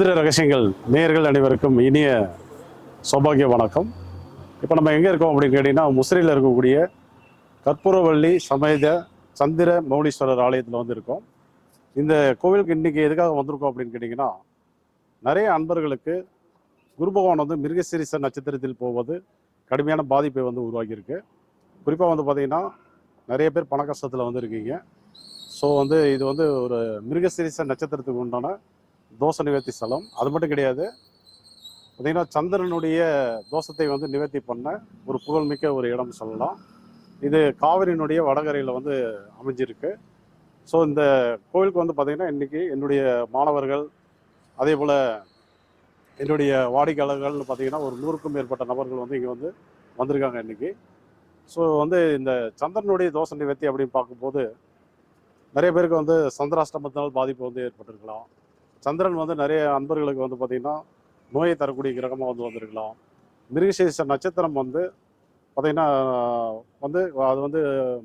ஜோதிட ரகசியங்கள் நேயர்கள் அனைவருக்கும் இனிய சௌபாகிய வணக்கம். இப்போ நம்ம எங்கே இருக்கோம் அப்படின்னு கேட்டிங்கன்னா முசிறியில் இருக்கக்கூடிய கற்பூரவள்ளி சமேத சந்திர மௌலீஸ்வரர் ஆலயத்தில் வந்து இருக்கோம் இந்த கோவிலுக்கு இன்றைக்கி எதுக்காக வந்திருக்கோம் அப்படின்னு கேட்டிங்கன்னா நிறைய அன்பர்களுக்கு குரு பகவான் வந்து மிருகசிரிச நட்சத்திரத்தில் போவது கடுமையான பாதிப்பை வந்து உருவாக்கியிருக்கு. குறிப்பாக வந்து பார்த்திங்கன்னா நிறைய பேர் பண கஷ்டத்தில் வந்து இருக்கீங்க. ஸோ வந்து இது வந்து ஒரு மிருகசிரிச நட்சத்திரத்துக்கு உண்டான தோசை நிவர்த்தி ஸ்தலம் அது மட்டும் கிடையாது. பார்த்தீங்கன்னா சந்திரனுடைய தோஷத்தை வந்து நிவர்த்தி பண்ண ஒரு புகழ்மிக்க ஒரு இடம் சொல்லலாம். இது காவிரியினுடைய வடகரையில் வந்து அமைஞ்சிருக்கு. ஸோ இந்த கோவிலுக்கு வந்து பார்த்திங்கன்னா இன்றைக்கி என்னுடைய மாணவர்கள் அதே போல் என்னுடைய வாடிக்கையாளர்கள்னு பார்த்திங்கன்னா ஒரு நூறுக்கும் மேற்பட்ட நபர்கள் வந்து இங்கே வந்து வந்திருக்காங்க இன்றைக்கி ஸோ வந்து இந்த சந்திரனுடைய தோஷ நிவர்த்தி அப்படின்னு பார்க்கும்போது நிறைய பேருக்கு வந்து சந்திராஷ்டமத்தினால் பாதிப்பு வந்து ஏற்பட்டிருக்கலாம். சந்திரன் வந்து நிறைய அன்பர்களுக்கு வந்து பார்த்திங்கன்னா நோயை தரக்கூடிய கிரகமாக வந்து வந்திருக்கலாம். மிருகசீரிஷ நட்சத்திரம் வந்து பார்த்திங்கன்னா வந்து அது வந்து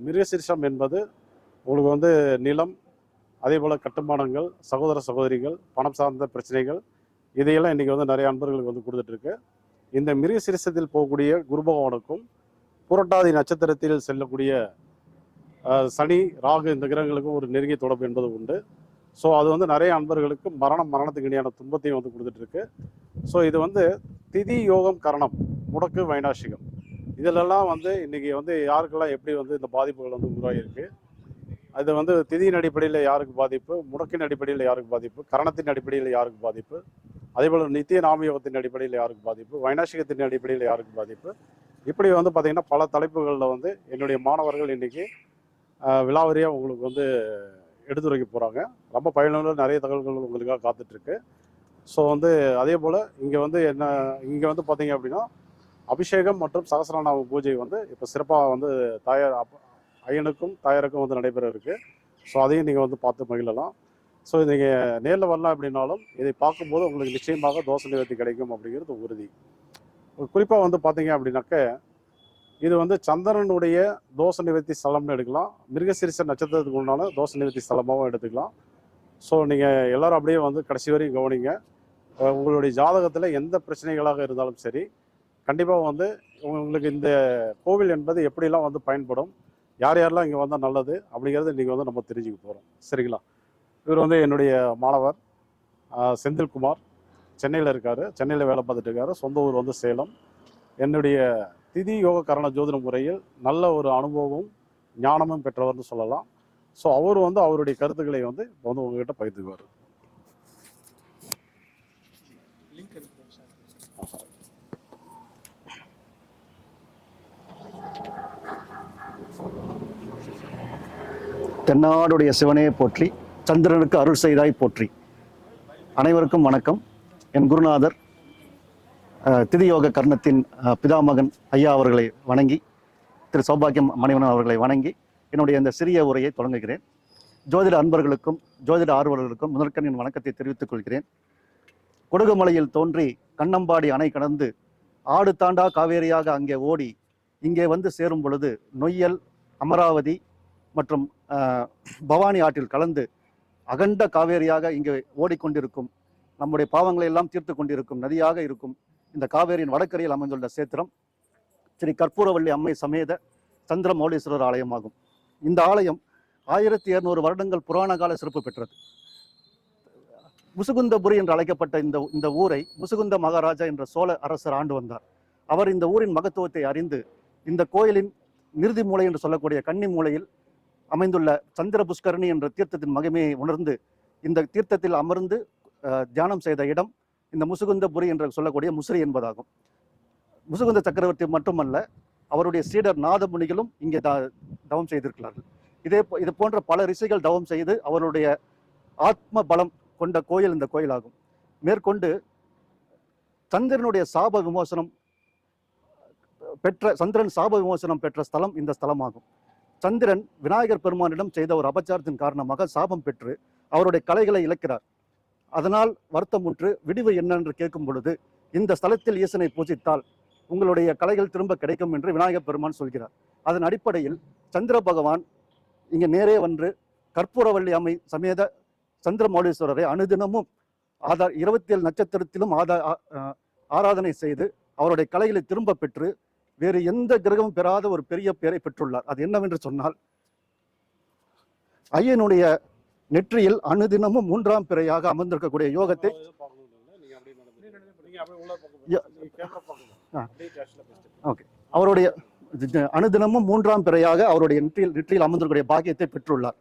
மிருகசீரிஷம் என்பது உங்களுக்கு வந்து நிலம் அதே போல் கட்டுமானங்கள் சகோதர சகோதரிகள் பணம் சார்ந்த பிரச்சனைகள் இதையெல்லாம் இன்றைக்கி வந்து நிறைய அன்பர்களுக்கு வந்து கொடுத்துட்ருக்கு இந்த மிருகசீரிஷத்தில் போகக்கூடிய குரு பகவானுக்கும் புரட்டாதி நட்சத்திரத்தில் செல்லக்கூடிய சனி ராகு இந்த கிரகங்களுக்கும் ஒரு நெருங்கிய தொடர்பு என்பது உண்டு. ஸோ அது வந்து நிறைய அன்பர்களுக்கு மரணம் மரணத்துக்கு இடையான துன்பத்தையும் வந்து கொடுத்துட்ருக்கு ஸோ இது வந்து திதி யோகம் கரணம் முடக்கு வைனாசிகம் இதிலெல்லாம் வந்து இன்னைக்கு வந்து யாருக்கெல்லாம் எப்படி வந்து இந்த பாதிப்புகள் வந்து உருவாகியிருக்கு? அது வந்து திதியின் அடிப்படையில் யாருக்கு பாதிப்பு முடக்கின் அடிப்படையில் யாருக்கு பாதிப்பு கரணத்தின் அடிப்படையில் யாருக்கு பாதிப்பு அதே போல் நித்திய நாமயோகத்தின் அடிப்படையில் யாருக்கு பாதிப்பு வைனாசிகத்தின் அடிப்படையில் யாருக்கு பாதிப்பு? இப்படி வந்து பார்த்திங்கன்னா பல தலைப்புகளில் வந்து என்னுடைய மாணவர்கள் இன்றைக்கி விலாவரியாக உங்களுக்கு வந்து எடுத்துரைக்க போகிறாங்க ரொம்ப பயனுள்ள நிறைய தகவல்கள் உங்களுக்காக காத்துட்ருக்கு. ஸோ வந்து அதே போல் இங்கே வந்து என்ன இங்கே வந்து பார்த்தீங்க அப்படின்னா அபிஷேகம் மற்றும் சகசரநாம பூஜை வந்து இப்போ சிறப்பாக வந்து தாயார் ஐயனுக்கும் தாயாருக்கும் வந்து நடைபெற இருக்குது ஸோ அதையும் நீங்கள் வந்து பார்த்து மகிழலாம். ஸோ நீங்கள் நேரில் வரலாம் அப்படின்னாலும் இதை பார்க்கும்போது உங்களுக்கு நிச்சயமாக தோசை நிவர்த்தி கிடைக்கும் அப்படிங்கிறது உறுதி. குறிப்பாக வந்து பார்த்தீங்க அப்படின்னாக்க இது வந்து சந்திரனுடைய தோஷ நிவர்த்தி ஸ்தலம்னு எடுக்கலாம். மிருகசிரிச நட்சத்திரத்துக்கு உண்டான தோஷ நிவர்த்தி ஸ்தலமாகவும் எடுத்துக்கலாம். ஸோ நீங்கள் எல்லோரும் அப்படியே வந்து கடைசி வரையும் கவனிங்க. உங்களுடைய ஜாதகத்தில் எந்த பிரச்சனைகளாக இருந்தாலும் சரி கண்டிப்பாக வந்து உங்களுக்கு இந்த கோவில் என்பது எப்படிலாம் வந்து பயன்படும் யார் யாரெல்லாம் இங்கே வந்தால் நல்லது அப்படிங்கிறத இன்றைக்கி வந்து நம்ம தெரிஞ்சுக்க போகிறோம் சரிங்களா? இவர் வந்து என்னுடைய மாணவர் செந்தில்குமார். சென்னையில் இருக்கார். சென்னையில் வேலை பார்த்துட்டு இருக்காரு. சொந்த ஊர் வந்து சேலம். என்னுடைய திதி யோக கரண ஜோதிட முறையில் நல்ல ஒரு அனுபவமும் ஞானமும் பெற்றவர்னு சொல்லலாம். ஸோ அவர் வந்து அவருடைய கருத்துக்களை வந்து இப்போ வந்து உங்ககிட்ட பகிர்ந்துக்குவார். தென்னாடுடைய சிவனே போற்றி சந்திரனுக்கு அருள் செய்தாய் போற்றி. அனைவருக்கும் வணக்கம். என் குருநாதர் திதியோக கர்ணத்தின் பிதாமகன் ஐயா அவர்களை வணங்கி திரு சௌபாகியம் மணிவனன் அவர்களை வணங்கி என்னுடைய இந்த சிறிய உரையை தொடங்குகிறேன். ஜோதிட அன்பர்களுக்கும் ஜோதிட ஆர்வலர்களுக்கும் முதற்கண்ணின் வணக்கத்தை தெரிவித்துக் கொள்கிறேன். கொடுகுமலையில் தோன்றி கண்ணம்பாடி அணை கடந்து ஆடு தாண்டா காவேரியாக அங்கே ஓடி இங்கே வந்து சேரும் பொழுது நொய்யல் அமராவதி மற்றும் பவானி ஆற்றில் கலந்து அகண்ட காவேரியாக இங்கே ஓடிக்கொண்டிருக்கும் நம்முடைய பாவங்களை எல்லாம் தீர்த்து கொண்டிருக்கும் நதியாக இருக்கும் இந்த காவேரியின் வடக்கரையில் அமைந்துள்ள சேத்திரம் ஸ்ரீ கற்பூரவள்ளி அம்மை சமேத சந்திர மௌலீஸ்வரர் ஆலயமாகும். இந்த ஆலயம் ஆயிரத்தி இருநூறு வருடங்கள் புராண கால சிறப்பு பெற்றது. முசுகுந்தபுரி என்று அழைக்கப்பட்ட இந்த இந்த ஊரை முசுகுந்த மகாராஜா என்ற சோழ அரசர் ஆண்டு வந்தார். அவர் இந்த ஊரின் மகத்துவத்தை அறிந்து இந்த கோயிலின் நிறுதி மூலை என்று சொல்லக்கூடிய கன்னி மூலையில் அமைந்துள்ள சந்திர புஷ்கரணி என்ற தீர்த்தத்தின் மகிமையை உணர்ந்து இந்த தீர்த்தத்தில் அமர்ந்து அஹ், தியானம் செய்த இடம் இந்த முசுகுந்தபுரி என்று சொல்லக்கூடிய முசிறி என்பதாகும். முசுகுந்த சக்கரவர்த்தி மட்டுமல்ல அவருடைய சீடர் நாதமுனிகளும் இங்கே த தவம் செய்திருக்கிறார்கள். இதே போ- இது போன்ற பல ரிஷிகள் தவம் செய்து அவருடைய ஆத்ம பலம் கொண்ட கோயில் இந்த கோயிலாகும். மேற்கொண்டு சந்திரனுடைய சாப விமோசனம் பெற்ற சந்திரன் சாப விமோசனம் பெற்ற ஸ்தலம் இந்த ஸ்தலமாகும். சந்திரன் விநாயகர் பெருமானிடம் செய்த ஒரு அபச்சாரத்தின் காரணமாக சாபம் பெற்று அவருடைய கலைகளை இழக்கிறார். அதனால் வருத்தமுற்று விடிவு என்னென்று கேட்கும் பொழுது இந்த ஸ்தலத்தில் ஈசனை பூஜித்தால் உங்களுடைய கலைகள் திரும்ப கிடைக்கும் என்று விநாயகப் பெருமான் சொல்கிறார். அதன் அடிப்படையில் சந்திர பகவான் இங்கே நேரே வந்து கற்பூரவள்ளி அம்மை சமேத சந்திரமௌலீஸ்வரரை அனுதினமும் ஆதா இருபத்தி ஏழு நட்சத்திரத்திலும் ஆதா ஆராதனை செய்து அவருடைய கலைகளை திரும்ப பெற்று வேறு எந்த கிரகமும் பெறாத ஒரு பெரிய பெயரை பெற்றுள்ளார். அது என்னவென்று சொன்னால் ஐயனுடைய நெற்றியில் அனுதினமும் மூன்றாம் பிறையாக அமர்ந்திருக்கக்கூடிய யோகத்தை ஆ. அவருடைய அனுதினமும் மூன்றாம் பிறையாக அவருடைய நெற்றியில் நெற்றியில் அமர்ந்திருக்கக்கூடிய பாக்கியத்தை பெற்றுள்ளார்.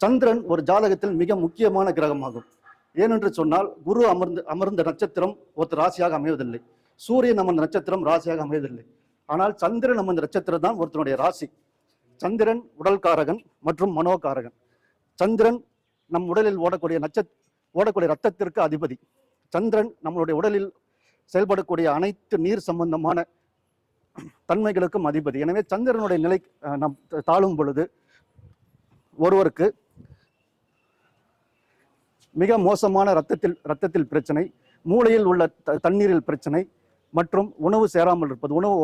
சந்திரன் ஒரு ஜாதகத்தில் மிக முக்கியமான கிரகமாகும். ஏனென்று சொன்னால் குரு அமர்ந்து அமர்ந்த நட்சத்திரம் ஒருத்தர் ராசியாக அமைவதில்லை. சூரியன் அமர்ந்த நட்சத்திரம் ராசியாக அமைவதில்லை. ஆனால் சந்திரன் அமர்ந்த நட்சத்திரம் தான் ஒருத்தனுடைய ராசி. சந்திரன் உடல்காரகன் மற்றும் மனோகாரகன். சந்திரன் நம் உடலில் ஓடக்கூடிய நட்சத் ஓடக்கூடிய ரத்தத்திற்கு அதிபதி. சந்திரன் நம்மளுடைய உடலில் செயல்படக்கூடிய அனைத்து நீர் சம்பந்தமான தன்மைகளுக்கும் அதிபதி. எனவே சந்திரனுடைய நிலை நம் தாழும் பொழுது ஒருவருக்கு மிக மோசமான ரத்தத்தில் ரத்தத்தில் பிரச்சனை மூளையில் உள்ள த- தண்ணீரில் பிரச்சனை மற்றும் உணவு சேராமல் இருப்பது உணவு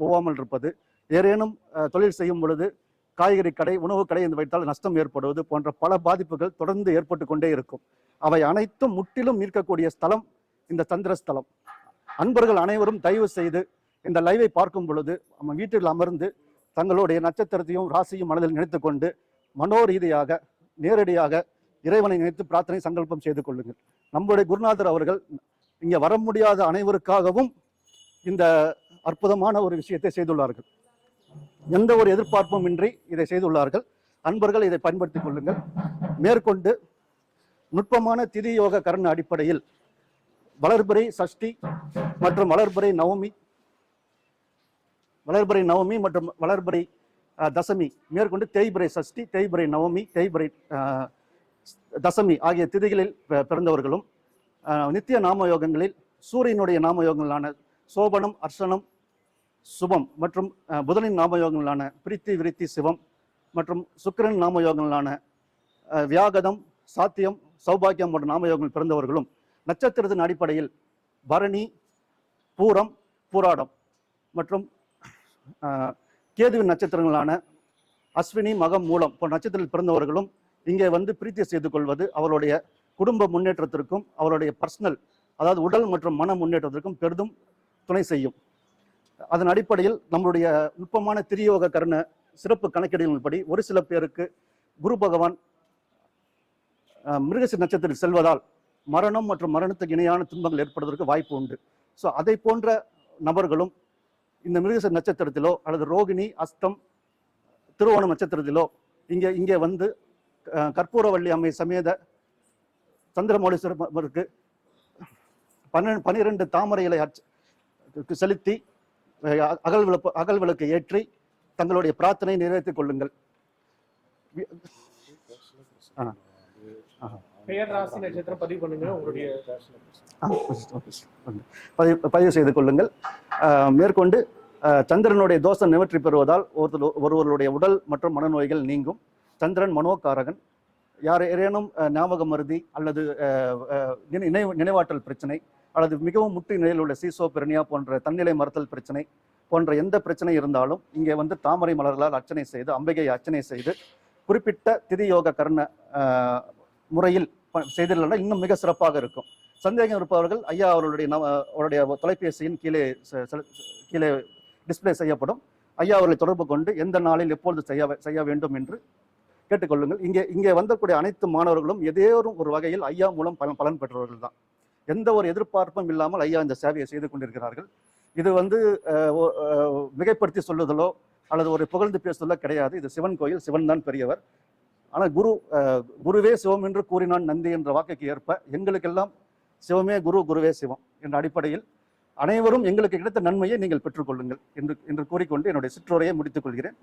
ஒவ்வாமல் இருப்பது ஏதேனும் தொழில் செய்யும் பொழுது காய்கறி கடை உணவு கடை என்று வைத்தால் நஷ்டம் ஏற்படுவது போன்ற பல பாதிப்புகள் தொடர்ந்து ஏற்பட்டு கொண்டே இருக்கும். அவை அனைத்தும் முற்றிலும் மீட்கக்கூடிய ஸ்தலம் இந்த சந்திர ஸ்தலம் அன்பர்கள் அனைவரும் தயவு செய்து இந்த லைவை பார்க்கும் பொழுது நம்ம வீட்டில் அமர்ந்து தங்களுடைய நட்சத்திரத்தையும் ராசியும் மனதில் நினைத்து கொண்டு மனோரீதியாக நேரடியாக இறைவனை நினைத்து பிரார்த்தனை சங்கல்பம் செய்து கொள்ளுங்கள். நம்முடைய குருநாதர் அவர்கள் இங்கே வர முடியாத அனைவருக்காகவும் இந்த அற்புதமான ஒரு விஷயத்தை செய்துள்ளார்கள். எந்த ஒரு எதிர்பார்ப்பும் இன்றி இதை செய்துள்ளார்கள். அன்பர்கள் இதை பயன்படுத்திக் கொள்ளுங்கள். மேற்கொண்டு நுட்பமான திதி யோக கரண் அடிப்படையில் வளர்பிறை சஷ்டி மற்றும் வளர்பிறை நவமி வளர்பிறை நவமி மற்றும் வளர்பிறை தசமி மேற்கொண்டு தேய்பிறை சஷ்டி தேய்பிறை நவமி தேய்பிறை தசமி ஆகிய திதிகளில் பிறந்தவர்களும் நித்திய நாம யோகங்களில் சூரியனுடைய நாம யோகங்களான சோபனம் அர்ஷனம் சுபம் மற்றும் புதனின் நாமயோகங்களான பிரித்தி விருத்தி சிவம் மற்றும் சுக்கரன் நாமயோகங்களான வியாகதம் சாத்தியம் சௌபாகியம் போன்ற நாமயோகங்கள் பிறந்தவர்களும் நட்சத்திரத்தின் அடிப்படையில் பரணி பூரம் பூராடம் மற்றும் கேதுவின் நட்சத்திரங்களான அஸ்வினி மகம் மூலம் போன்ற நட்சத்திரத்தில் பிறந்தவர்களும் இங்கே வந்து பிரீத்தி செய்து கொள்வது அவருடைய குடும்ப முன்னேற்றத்திற்கும் அவருடைய பர்சனல் அதாவது உடல் மற்றும் மன முன்னேற்றத்திற்கும் பெரிதும் துணை செய்யும். அதன் அடிப்படையில் நம்மளுடைய நுட்பமான திரியோக கருண சிறப்பு கணக்கீடுகளின்படி ஒரு சில பேருக்கு குரு பகவான் மிருகசி நட்சத்திரத்தில் செல்வதால் மரணம் மற்றும் மரணத்துக்கு இணையான துன்பங்கள் ஏற்படுவதற்கு வாய்ப்பு உண்டு. ஸோ அதை போன்ற நபர்களும் இந்த மிருகச நட்சத்திரத்திலோ அல்லது ரோகிணி அஸ்தம் திருவோணம் நட்சத்திரத்திலோ இங்கே இங்கே வந்து கற்பூரவள்ளி அம்மை சமேத சந்திரமௌலீஸ்வரருக்கு பன்னெண்டு பனிரெண்டு தாமரை இலை செலுத்தி அகல் விளக்கு அகல் விளக்கு ஏற்றி தங்களுடைய பிரார்த்தனை நிறைவேற்றிக் கொள்ளுங்கள். பதிவு செய்து கொள்ளுங்கள். மேற்கொண்டு சந்திரனுடைய தோஷம் நிவர்த்தி பெறுவதால் ஒருத்தர் ஒருவருடைய உடல் மற்றும் மனநோய்கள் நீங்கும். சந்திரன் மனோகாரகன். யார் ஏதேனும் ஆஹ், ஞாபக மருதி அல்லது நினைவாற்றல் பிரச்சனை அல்லது மிகவும் முட்டு நிலையில் உள்ள சீசோ பெருனியா போன்ற தன்னிலை மறுத்தல் பிரச்சனை போன்ற எந்த பிரச்சனை இருந்தாலும் இங்கே வந்து தாமரை மலர்களால் அர்ச்சனை செய்து அம்பிகை அர்ச்சனை செய்து குறிப்பிட்ட திதியோக கர்ண முறையில் ப- செய்திருந்தால் இன்னும் மிக சிறப்பாக இருக்கும். சந்தேகம் இருப்பவர்கள் ஐயா அவர்களுடைய நவ அவருடைய தொலைபேசியின் கீழே கீழே டிஸ்பிளே செய்யப்படும். ஐயா அவர்களை தொடர்பு கொண்டு எந்த நாளில் எப்பொழுது செய்ய செய்ய வேண்டும் என்று கேட்டுக்கொள்ளுங்கள். இங்கே இங்கே வந்தக்கூடிய அனைத்து மாணவர்களும் ஏதேனும் ஒரு வகையில் ஐயா மூலம் பலன் பலன் பெற்றவர்கள் தான். எந்த ஒரு எதிர்பார்ப்பும் இல்லாமல் ஐயா இந்த சேவையை செய்து கொண்டிருக்கிறார்கள். இது வந்து மிகைப்படுத்தி சொல்லுதலோ அல்லது ஒரு புகழ்ந்து பேசுதலோ கிடையாது. இது சிவன் கோயில் சிவன் தான் பெரியவர். ஆனால் குரு குருவே சிவம் என்று கூறினான் நந்தி என்ற வாக்குக்கு ஏற்ப எங்களுக்கெல்லாம் சிவமே குரு குருவே சிவம் என்ற அடிப்படையில் அனைவரும் எங்களுக்கு கிடைத்த நன்மையை நீங்கள் பெற்றுக்கொள்ளுங்கள் என்று என்று கூறிக்கொண்டு என்னுடைய சிற்றுரையை முடித்துக் கொள்கிறேன்.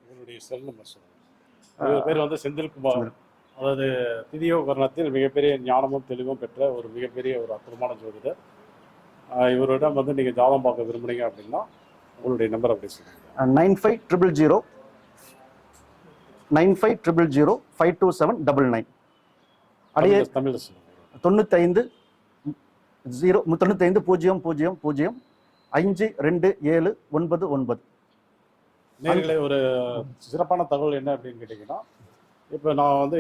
பேர் வந்து செந்தில்குமார். அதாவது திதியோ கர்ணத்தில் மிகப்பெரிய ஞானமும் தெளிவும் பெற்ற ஒரு மிகப்பெரிய ஒரு அற்புதமான ஜோதிடர். இவரிடம் வந்து நீங்கள் ஜாதகம் பார்க்க விரும்புனீங்க அப்படின்னா உங்களுடைய நம்பர் அப்படி சொல்லுங்க. Nine five triple zero nine five triple zero five two seven double nine. அடியே சொல்லுங்க. தொண்ணூத்தைந்து ஜீரோ தொண்ணூத்தைந்து பூஜ்ஜியம் பூஜ்ஜியம் பூஜ்ஜியம் அஞ்சு ரெண்டு ஏழு ஒன்பது ஒன்பது. நேர்களே ஒரு சிறப்பான தகவல் என்ன அப்படின்னு கேட்டிங்கன்னா இப்போ நான் வந்து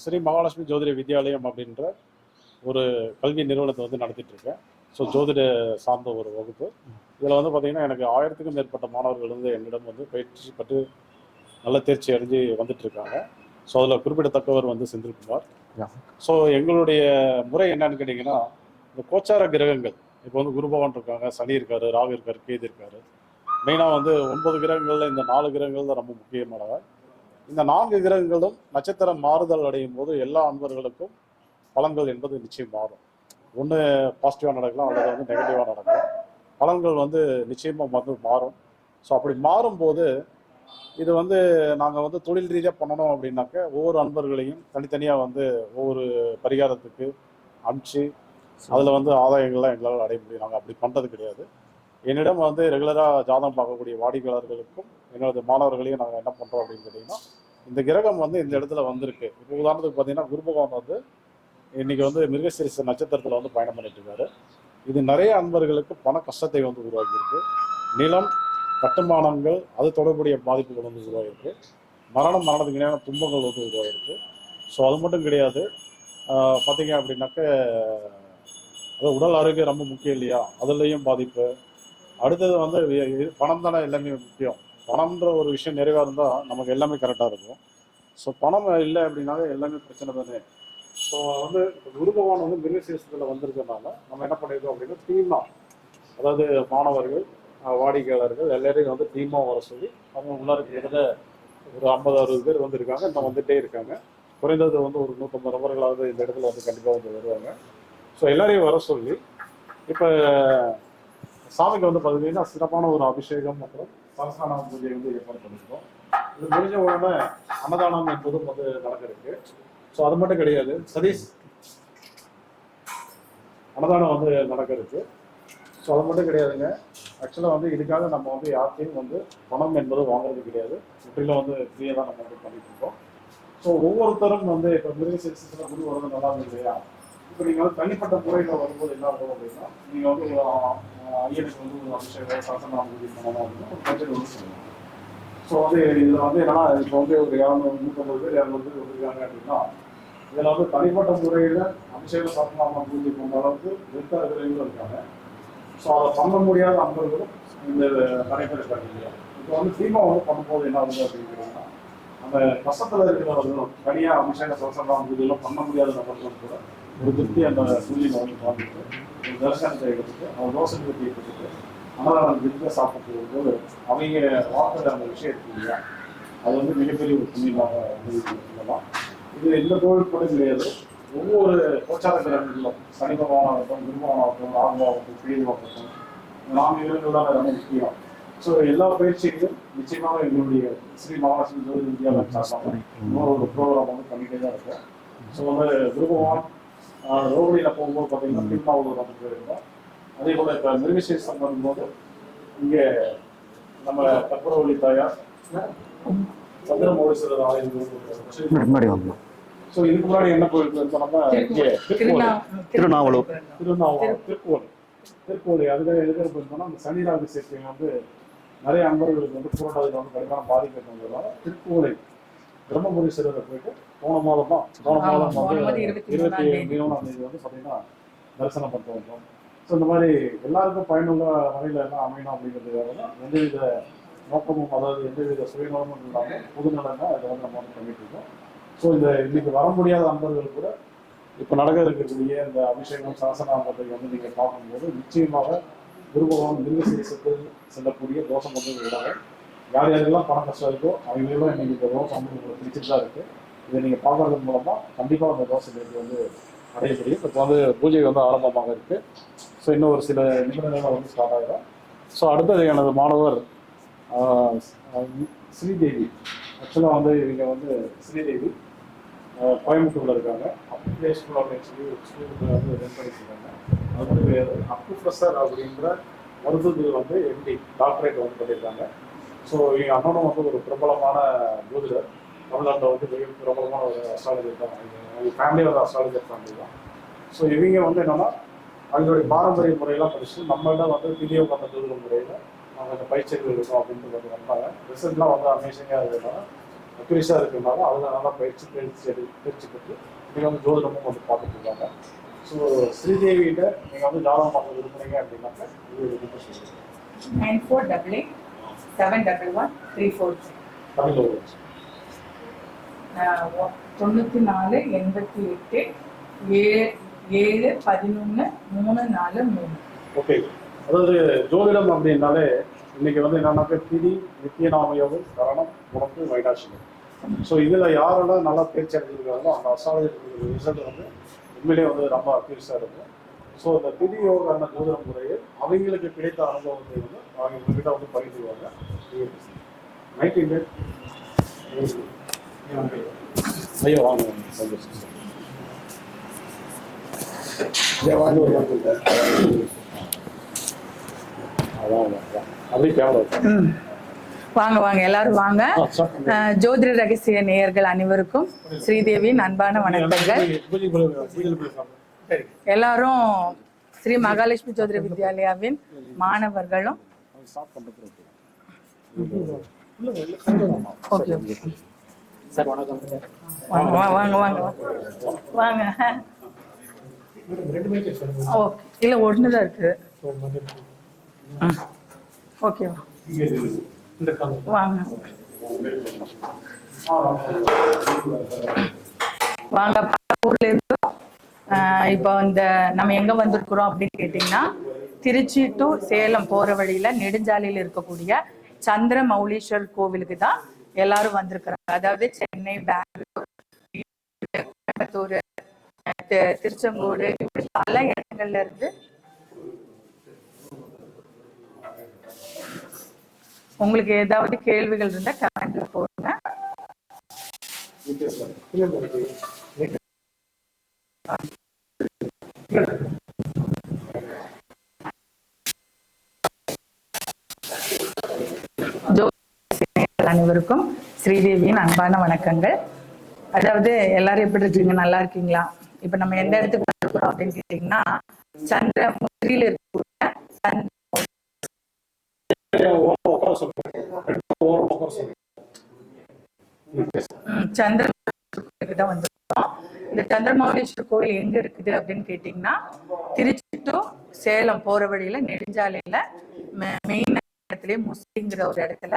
ஸ்ரீ மகாலட்சுமி ஜோதிட வித்யாலயம் அப்படின்ற ஒரு கல்வி நிறுவனத்தை வந்து நடத்திட்டு இருக்கேன். ஸோ ஜோதிட சார்ந்த ஒரு வகுப்பு. இதில் வந்து பார்த்தீங்கன்னா எனக்கு ஆயிரத்துக்கும் மேற்பட்ட மாணவர்கள் வந்து என்னிடம் வந்து பயிற்சி பெற்று நல்ல தேர்ச்சி அடைஞ்சு வந்துட்டு இருக்காங்க. ஸோ அதில் குறிப்பிடத்தக்கவர் வந்து செந்தில்குமார். ஸோ எங்களுடைய முறை என்னன்னு கேட்டிங்கன்னா இந்த கோச்சார கிரகங்கள். இப்போ வந்து குரு பகவான் இருக்காங்க சனி இருக்காரு ராகு இருக்காரு கேது இருக்காரு. மெயினாக வந்து ஒன்பது கிரகங்கள்ல இந்த நாலு கிரகங்கள் தான் ரொம்ப முக்கியமானவை இந்த நான்கு கிரகங்களும் நட்சத்திரம் மாறுதல் அடையும் போது எல்லா அன்பர்களுக்கும் பலன்கள் என்பது நிச்சயம் மாறும். ஒன்று பாசிட்டிவாக நடக்கலாம் அல்லது வந்து நெகட்டிவாக நடக்கலாம். பலன்கள் வந்து நிச்சயமாக வந்து மாறும். ஸோ அப்படி மாறும்போது இது வந்து நாங்கள் வந்து தொழில் ரீதியாக பண்ணணும் அப்படின்னாக்க ஒவ்வொரு அன்பர்களையும் தனித்தனியாக வந்து ஒவ்வொரு பரிகாரத்துக்கு அனுப்பிச்சு அதில் வந்து ஆதாயங்கள்லாம் எங்களால் அடைய முடியும். நாங்கள் அப்படி பண்ணுறது கிடையாது. என்னிடம் வந்து ரெகுலராக ஜாதகம் பார்க்கக்கூடிய வாடிக்கையாளர்களுக்கும் எங்களது மாணவர்களையும் நாங்கள் என்ன பண்ணுறோம் அப்படின்னு கேட்டிங்கன்னா இந்த கிரகம் வந்து இந்த இடத்துல வந்திருக்கு. இப்போ உதாரணத்துக்கு பார்த்தீங்கன்னா குரு பகவான் வந்து இன்னைக்கு வந்து மிருகசீரிச நட்சத்திரத்தில் வந்து பயணம் பண்ணிட்டு இருக்காரு. இது நிறைய அன்பர்களுக்கு பண கஷ்டத்தை வந்து உருவாக்கியிருக்கு. நிலம் கட்டுமானங்கள் அது தொடர்புடைய பாதிப்புகள் வந்து உருவாகிருக்கு மரணம் மரணத்துக்கு இணையான துன்பங்கள் வந்து உருவாகிருக்கு ஸோ அது மட்டும் கிடையாது. பார்த்தீங்க அப்படின்னாக்க அதாவது உடல் ஆரோக்கியம் ரொம்ப முக்கியம் இல்லையா? அதுலேயும் பாதிப்பு. அடுத்தது வந்து பணம் தானே எல்லாமே முக்கியம். பணம்ன்ற ஒரு விஷயம் நிறைவாக இருந்தால் நமக்கு எல்லாமே கரெக்டாக இருக்கும். ஸோ பணம் இல்லை அப்படின்னாவே எல்லாமே பிரச்சனை தானே. ஸோ வந்து குரு பகவான் வந்து மிருகசீசத்தில் வந்திருக்கனால நம்ம என்ன பண்ணியிருக்கோம் அப்படின்னா டீமாக அதாவது மாணவர்கள் வாடிக்கையாளர்கள் எல்லாரையும் வந்து டீமாக வர சொல்லி அவங்க உள்ளார கிட்டத்தட்ட ஒரு ஐம்பது அறுபது பேர் வந்திருக்காங்க. இன்னும் வந்துட்டே இருக்காங்க. குறைந்தது வந்து ஒரு நூற்றம்பது நபர்களாவது இந்த இடத்துல வந்து கண்டிப்பாக வந்து வருவாங்க. ஸோ எல்லாரையும் வர சொல்லி இப்போ சாமிக்கு வந்து பார்த்தீங்கன்னா சிறப்பான ஒரு அபிஷேகம் மற்றும் சரஸ்நாம பூஜை வந்து ஏற்பாடு பண்ணியிருக்கோம் இது முடிஞ்ச உடனே அன்னதானம் என்பதும் வந்து நடக்க இருக்கு ஸோ அது மட்டும் கிடையாது. சதீஷ் அன்னதானம் வந்து நடக்க இருக்கு ஸோ அது மட்டும் கிடையாதுங்க. ஆக்சுவலாக வந்து இதுக்காக நம்ம வந்து யார்த்தையும் வந்து பணம் என்பது வாங்குறது கிடையாது. முற்றிலும் வந்து ஃப்ரீயாக தான் நம்ம வந்து பண்ணிட்டு இருக்கோம். ஸோ ஒவ்வொருத்தரும் வந்து இப்போ மிருகசீரத்தில் குரு வரது நல்லா இல்லையா? இப்போ நீங்கள் வந்து தனிப்பட்ட முறையில் வரும்போது என்ன ஆகும் அப்படின்னா நீங்கள் வந்து ஒரு ஐயனுக்கு வந்து ஒரு அபிஷேகம் சாசனம் பூஜை பண்ணணும் அப்படின்னா ஒரு பட்ஜெட் வந்து சொல்லணும் ஸோ வந்து இதில் வந்து என்னன்னா இப்போ வந்து ஒரு இரநூறு நூற்றம்பது பேர் இரநூறு பேர் வந்துருக்காங்க அப்படின்னா இதில் வந்து தனிப்பட்ட முறையில் அபிஷேக சாசனம் பூஜை பண்ணுற அளவுக்கு வெத்த விரைவில் இருக்காங்க? ஸோ அதை பண்ண முடியாத அன்பர்களும் இந்த நிறைய இல்லையா இப்போ வந்து தீபம் வந்து பண்ணும்போது என்ன ஆகுது அப்படிங்கிறதுனா அந்த கஷ்டத்தில் இருக்கிறவர்களும் தனியாக அபிஷேக சவசரம் பூஜையெல்லாம் பண்ண முடியாத நபர்களும் கூட ஒரு திருப்தி அந்த சூரியன் வந்து பார்த்துட்டு ஒரு தரிசனத்தை எடுத்துட்டு அவங்க தோசை திருப்தி எடுத்துட்டு அன்னதானம் திருப்தியாக சாப்பிட்டு அவங்க வாக்குற அந்த விஷயம் இருக்கு இல்லையா? அது வந்து மிகப்பெரிய ஒரு புண்ணியமாக சொல்லலாம். இது எந்த கோவில் கூட கிடையாது. ஒவ்வொரு கோச்சார கிரகங்களும் சனி பகவானாகட்டும் குருபகவானாகட்டும் ராகுவாகட்டும் கேதுவாகட்டும் நாம் நான்கு தான் ரொம்ப முக்கியம். ஸோ எல்லா பயிற்சிகளும் நிச்சயமாக எங்களுடைய ஸ்ரீ மகாலட்சுமி ஜோதி இந்தியாவில் சார்பாக இன்னொரு ஒரு ப்ரோக்ராம் வந்து பண்ணிட்டே தான் இருக்கும். ஸோ வந்து குருபவான் ரோகிணியில் போகும்போது பார்த்தீங்கன்னா திருமாவூர் வந்து போயிருந்தோம் அதே போல் இப்போ மிருகசீசம் வரும்போது இங்கே நம்ம கற்பூரவள்ளி தாயார் சந்திரமௌலீஸ்வரர் ஆலயம் ஸோ இதுக்கு முன்னாடி என்ன கோயில் இருந்தோம்னா இங்கே திருநாவலூர். திருநாவலம் திருக்கோவில். திருக்கோவில் அதுக்காக எதுக்காக போயிருந்தோம்னா அந்த சனிராகு சேர்க்கை வந்து நிறைய அன்பர்களுக்கு வந்து புரட்டாதியில் வந்து கடுமையான பாதிப்பு இருந்ததுனால திருக்கோவில் பிரம்மபுரீஸ்வரரை போயிட்டு போன மாதம் தான் போன மாதம் வந்து இருபத்தி மூணாம் தேதி. வந்து பார்த்தீங்கன்னா தரிசனம் பண்ணிட்டு வந்தோம் ஸோ இந்த மாதிரி எல்லாருக்கும் பயனுள்ள வகையில் எல்லாம் அமையணும் அப்படிங்கிறதுக்காக தான் எந்தவித நோக்கமும் அதாவது எந்தவித சுயநலமும் இல்லாமல் பொதுநலங்க அதை வந்து நம்ம வந்து பண்ணிட்டு இருக்கோம். ஸோ இந்த இன்னைக்கு வர முடியாத அன்பர்கள் கூட இப்போ நடக்க இருக்கக்கூடிய இந்த அபிஷேகம் சாசனாமத்தை வந்து நீங்கள் பார்க்கும்போது நிச்சயமாக குரு பகவான் மிருகசீரிசத்தில் செல்லக்கூடிய தோஷம் வந்து விடாது. யார் யாருக்கெல்லாம் பணம் கஷ்டம் இருக்கோ அவங்களும் இன்னைக்கு இந்த ரோஸ் வந்து உங்களுக்கு பிடிச்சிட்டு தான் இருக்கு. இதை நீங்கள் பார்க்கறது மூலமாக கண்டிப்பாக அந்த ரோஸ் இது வந்து அடைய முடியும் இப்போ வந்து பூஜை வந்து ஆரம்பமாக இருக்கு. ஸோ இன்னும் ஒரு சில நிமிடங்கள்ல வந்து ஸ்டார்ட் ஆகிடும் ஸோ அடுத்தது எனது மாணவர் ஸ்ரீதேவி. ஆக்சுவலாக வந்து இவங்க வந்து ஸ்ரீதேவி. கோயம்புத்தூரில் இருக்காங்க. அப்ளே ஸ்கூல் அப்படின்னு சொல்லி ஒரு ஸ்கூலில் வந்து ரன் பண்ணியிருக்காங்க அது வந்து அப்பு ப்ரொஃபஸர் அப்படின்ற மருத்துவத்தில் வந்து எம்டி டாக்டரேட் வந்து பண்ணியிருக்காங்க. ஸோ எங்கள் அண்ணனும் வந்து ஒரு பிரபலமான ஜோதிடர் தமிழ்நாட்டில் வந்து மிக பிரபலமான ஒரு அஸ்ட்ராலஜர் தான். எங்கள் ஃபேமிலி ஒரு அஸ்ட்ராலஜர் ஃபேமிலி தான். ஸோ இவங்க வந்து என்னென்னா அவங்களுடைய பாரம்பரிய முறையெல்லாம் படிச்சு நம்மள்ட்ட வந்து திரிய பண்ண ஜோதிட முறையில் நாங்கள் இந்த பயிற்சிகள் இருக்கோம் அப்படின்றது வந்தாங்க ரிசல்ட்லாம் வந்து அமேசிங்காக இருக்கிறதுனால அக்யூரிஸாக இருக்கிறதுனால அதில் நல்லா பயிற்சி பயிற்சி எடு பயிற்சி பெற்று இங்கே வந்து ஜோதிடமும் வந்து பார்த்துட்டு இருக்காங்க. ஸோ ஸோ ஸ்ரீதேவிகிட்ட நீங்கள் வந்து ஜாதகம் பார்க்க விரும்புறீங்க அப்படின்னாக்கா இது nine four double eight seven double one three four நிமிஷம். தொண்ணூற்றி நாலு எண்பத்தி எட்டு ஏழு ஏழு பதினொன்று மூணு நாலு மூணு. ஓகே. அதாவது ஜோதிடம் அப்படின்னாலே இன்னைக்கு வந்து என்னன்னாக்க திதி நித்தியநாமயோகம் கரணம் உணப்பு வைடாட்சியம் ஸோ இதில் யாரெல்லாம் நல்லா தேர்ச்சி அடைஞ்சிருக்காங்களோ அந்த அசாலஜி ரிசல்ட் வந்து உண்மையிலேயே வந்து ரொம்ப பெருசாக இருக்கும். ஸோ இந்த திதி யோகான ஜோதிட முறையை அவங்களுக்கு கிடைத்த அனுபவத்தை வந்து அவங்க உங்ககிட்ட வந்து ஐயோ வாங்க வாங்க. எல்லாரும் வாங்க ஜோதிட ரகசிய நேயர்கள் அனைவருக்கும் ஸ்ரீதேவியின் அன்பான வணக்கங்கள் எல்லாரும் ஸ்ரீ மகாலட்சுமி ஜோதிட வித்யாலயாவின் மாணவர்களும் ஸ்டார்ட் பண்ணுறது ஓகே ஓகே சார் வணக்கம். வாங்க வாங்க வாங்க வாங்க. ஓகே இல்லை ஒன்று தான் இருக்குது ஓகே இந்த காலம் வாங்க. வாங்க ஊர்ல ஆஹ் இப்போ இந்த நம்ம எங்க வந்திருக்கிறோம் அப்படின்னு கேட்டிங்கன்னா திருச்சி டு சேலம் போற வழியில நெடுஞ்சாலையில் இருக்கக்கூடிய சந்திர மௌலீஸ்வரர் கோவிலுக்கு தான் எல்லாரும் வந்திருக்கிறாங்க. அதாவது சென்னை பெங்களூர் கோயம்புத்தூர் திருச்செங்கோடு பல இடங்கள்ல இருந்து உங்களுக்கு ஏதாவது கேள்விகள் இருந்தா கமெண்ட்ல போடுங்க. அனைவருக்கும் ஸ்ரீதேவியின் அன்பான வணக்கங்கள். அதாவது எல்லாரும் எப்படி இருக்கீங்க? நல்லா இருக்கீங்களா? இப்ப நம்ம எந்த இடத்துக்கு வந்திருக்கிறோம் அப்படின்னு கேட்டீங்கன்னா சந்திர முத்திரியில இருக்கக்கூடிய சந்திர தான் வந்திருக்கோம். இந்த சந்திரமௌலீஸ்வரர் கோயில் எங்க இருக்குது அப்படின்னு கேட்டீங்கன்னா திருச்சி டு சேலம் போற வழியில நெடுஞ்சாலையில மெயின் இடத்துல முஸ்லிங்கிற ஒரு இடத்துல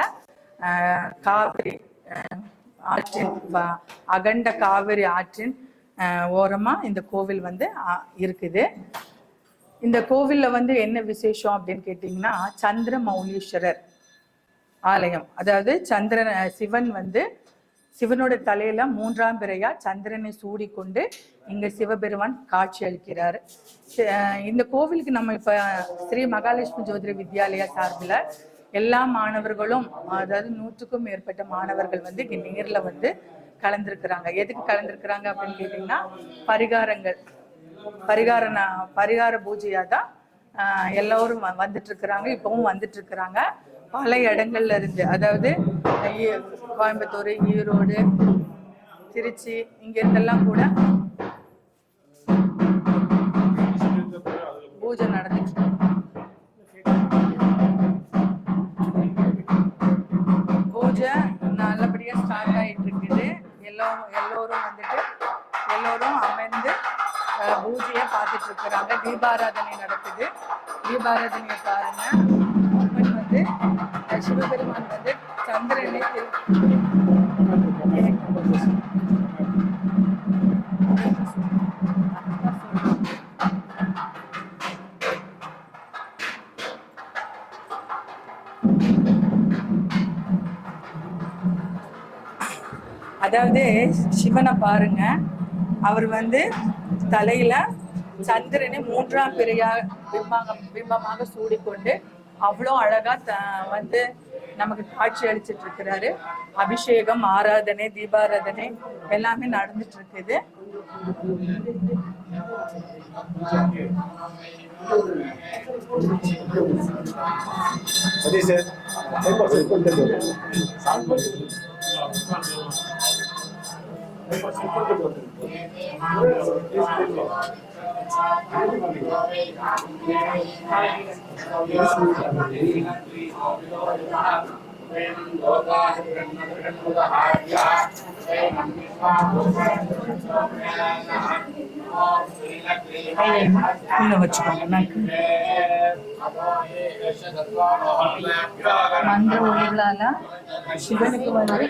காவிரி ஆற்றின் அகண்ட காவிரி ஆற்றின் ஓரமாக ஓரமா இந்த கோவில் வந்து இருக்குது. இந்த கோவிலில் வந்து என்ன விசேஷம் அப்படின்னு கேட்டிங்கன்னா சந்திர மௌலீஸ்வரர் ஆலயம். அதாவது சந்திரன் சிவன் வந்து சிவனோட தலையில மூன்றாம் பிறையா சந்திரனை சூடிக்கொண்டு இங்க சிவபெருமான் காட்சி அளிக்கிறார். இந்த கோவிலுக்கு நம்ம இப்ப ஸ்ரீ மகாலட்சுமி ஜோதிட வித்யாலயா சார்பில் எல்லா மாணவர்களும் அதாவது நூற்றுக்கும் மேற்பட்ட மாணவர்கள் வந்து இங்க நேர்ல வந்து கலந்திருக்கிறாங்க. எதுக்கு கலந்திருக்கிறாங்க அப்படின்னு கேட்டிங்கன்னா பரிகாரங்கள். பரிகார பரிகார பூஜையா தான் எல்லோரும் வந்துட்டு இருக்கிறாங்க இப்பவும் வந்துட்டு இருக்கிறாங்க பல இடங்கள்ல இருந்து அதாவது கோயம்புத்தூர் ஈரோடு திருச்சி இங்க இருந்தெல்லாம் கூட பூஜை நடந்துச்சு எல்லோரும் எல்லோரும் வந்துட்டு எல்லோரும் அமர்ந்து பூஜையை பார்த்துட்டு இருக்கிறாங்க. தீபாராதனை நடக்குது. தீபாராதனையை பாருங்க. அம்மன் வந்து சிவபெருமான் வந்து சந்திரனை அதாவது சிவனை பாருங்க. அவர் வந்து தலையில சந்திரனை மூன்றாம் பிறையா பிம்பமாக பிம்பமாக சூடிக்கொண்டு அவ்வளோ அழகா த வந்து நமக்கு காட்சி அளிச்சிட்டு இருக்கிறாரு அபிஷேகம் ஆராதனை தீபாராதனை எல்லாமே நடந்துட்டு இருக்குது சதீஷ் உள்ள வச்சுக்கோங்க மந்திர ஒளிகளால சிவனுக்கு வந்து